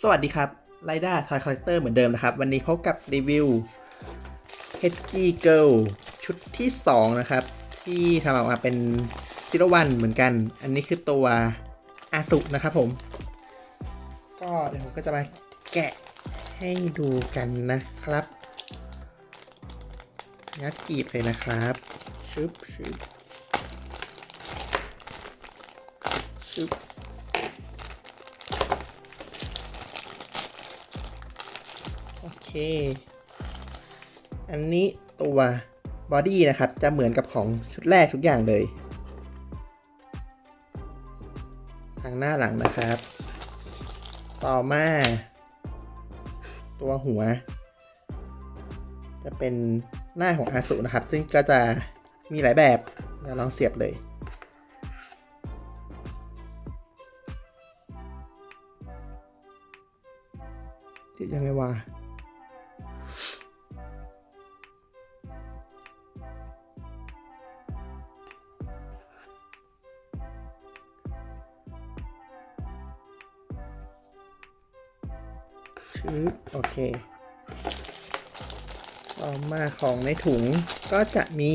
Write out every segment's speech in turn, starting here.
สวัสดีครับไลด้าทอยคอลเลกเตอร์เหมือนเดิมนะครับ วันนี้พบกับรีวิว HG Girl ชุดที่ 2 นะครับ ที่ทำออกมาเป็นซิโรวันเหมือนกัน อันนี้คือตัวอาสุนะครับผม ก็เดี๋ยวผมก็จะมาแกะให้ดูกันนะครับงัดกีบเลยนะครับ ชึบชึบชึบ อเคอันนี้ตัวบอดี้นะครับ จะเหมือนกับของชุดแรกทุกอย่างเลย ทางหน้าหลังนะครับ ต่อมา ตัวหัว จะเป็นหน้าของอาสุนะครับ ซึ่งก็จะมีหลายแบบเดี๋ยวลองเสียบเลยติดยังไงวะ ชืบโอเคต่อมาของในถุงก็จะมี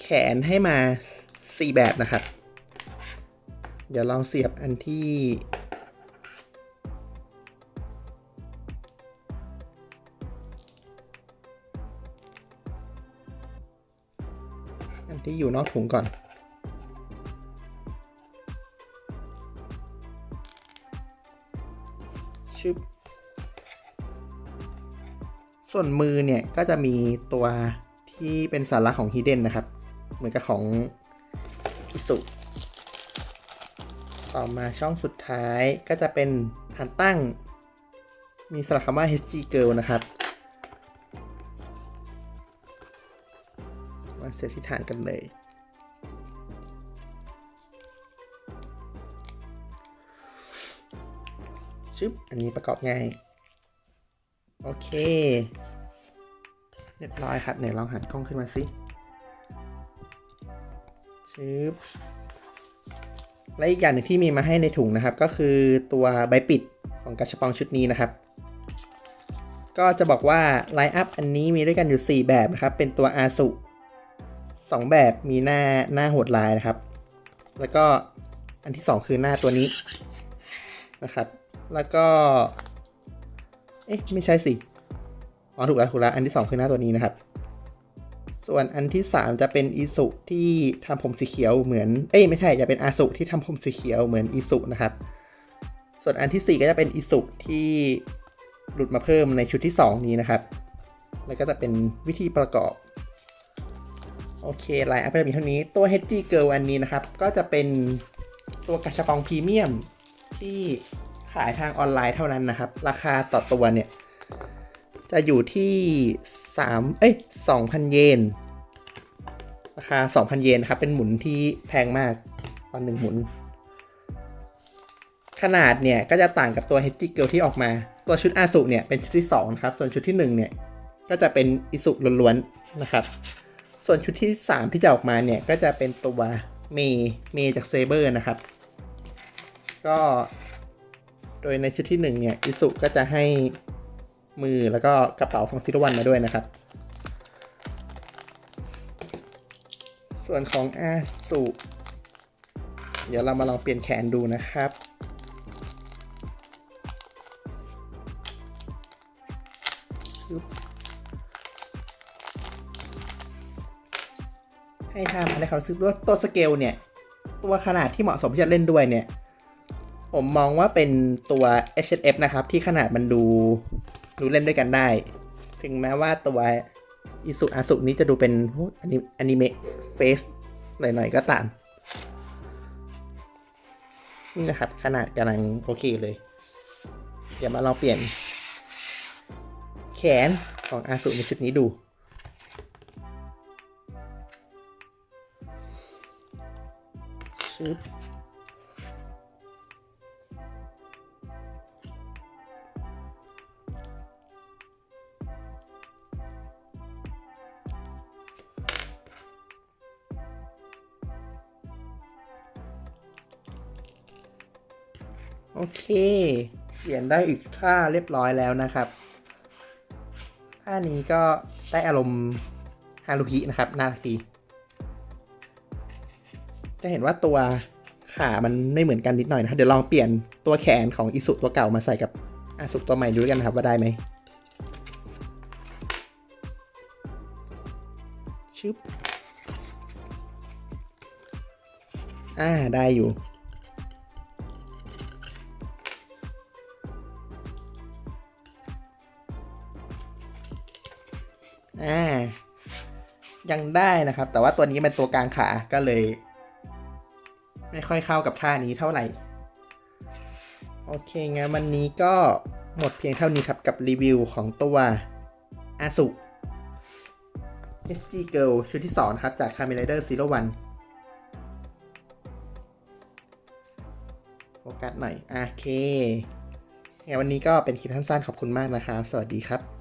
แขนให้มา 4 แบบนะครับ เดี๋ยวลองเสียบอันที่อันที่อยู่นอกถุงก่อน ชึบ ส่วนมือเนี่ยก็จะมีตัวที่เป็นสาระของ Hidden นะครับ เหมือนกับของอิสุต่อมาช่องสุดท้ายก็จะเป็นฐานตั้ง มีสลักคำว่า HG Girl นะครับ มาเสียที่ฐานกันเลยชึบอันนี้ประกอบง่าย โอเค เรียบร้อยครับไหนลองหันกล้องขึ้นมาสิชึบและอีกอย่างหนึ่งที่มีมาให้ในถุงนะครับ ก็คือตัวใบปิดของกระชับปองชุดนี้นะครับ ก็จะบอกว่าไลน์อัพอันนี้มีด้วยกันอยู่ 4 แบบนะครับ เป็นตัวอาสุ2แบบมีหน้าหน้าโหดลายนะครับ แล้วก็อันที่ 2 คือหน้าตัวนี้นะครับ แล้วก็ เอ๊ะไม่ใช่สิอ๋อถูกแล้วถูกแล้วอันที่ 2 คือหน้าตัวนี้นะครับ ส่วนอันที่ 3 จะเป็นอีสุที่ทำผมสีเขียวเหมือน เอ้ยไม่ใช่จะเป็นอาสุที่ทำผมสีเขียวเหมือนอีสุนะครับ ส่วนอันที่ 4 ก็จะเป็นอีสุที่หลุดมาเพิ่มในชุดที่ 2 นี้นะครับ แล้วก็จะเป็นวิธีประกอบโอเคไลน์อัพจะมีเท่านี้ตัว HG Girl อันนี้นะครับ ก็จะเป็นตัวกระชับองพรีเมียมที่ายทางออนไลน์เท่านั้นนะครับ ราคาต่อตัวเนี่ย จะอยู่ที่3เอ้ย2,000 เยน ราคา 2,000 เยนครับ เป็นหมุนที่แพงมากตอนหนึ่งหมุน ขนาดเนี่ยก็จะต่างกับตัว h g Girl ที่ออกมา ตัวชุดอาสุเนี่ยเป็นชุดที่2นะครับ ส่วนชุดที่1เนี่ยก็จะเป็นอิสุล้วนๆนะครับ ส่วนชุดที่ 3 ที่จะออกมาเนี่ยก็จะเป็นตัวเมเมจากเซเบอร์นะครับ ก็ โดยในชุดที่1เนี่ยอิสุก็จะให้มือแล้วก็กระเป๋าของซิลวันมาด้วยนะครับ ส่วนของอาสุ เดี๋ยวเรามาลองเปลี่ยนแขนดูนะครับให้ทำอะไรเขาซื้อตัวตัวสเกลเนี่ย ตัวขนาดที่เหมาะสมที่จะเล่นด้วยเนี่ย ผมมองว่าเป็นตัว H&F นะครับ ที่ขนาดมันดูดูเล่นด้วยกันได้ ถึงแม้ว่าตัวอิสุอาสุนี้จะดูเป็นอนิอนิเมะเฟสหน่อยๆก็ตาม นี่นะครับ ขนาดกำลังโอเคเลย เดี๋ยวมาลองเปลี่ยน แขนของอาสุในชุดนี้ดูชึบ โอเค เปลี่ยนได้อีกท่าเรียบร้อยแล้วนะครับท่านี้ก็ได้อารมณ์ฮารุฮินะครับ น่ารักดี จะเห็นว่าตัวขามันไม่เหมือนกันนิดหน่อยนะครับ เดี๋ยวลองเปลี่ยนตัวแขนของอิสุตัวเก่ามาใส่กับอาสุตัวใหม่ดูกันนะครับว่าได้ไหมชึบอ่า ได้อยู่ ยังได้นะครับ แต่ว่าตัวนี้เป็นตัวกลางขาก็เลย ไม่ค่อยเข้ากับท่านี้เท่าไหร่ โอเคงั้นวันนี้ก็หมดเพียงเท่านี้ครับกับรีวิวของตัวอาสุ SG Girl ชุดที่2นะครับ จาก Kamen Rider Zero One โฟกัสหน่อย โอเคงั้นวันนี้ก็เป็นคลิปสั้นๆ ขอบคุณมากนะครับ สวัสดีครับ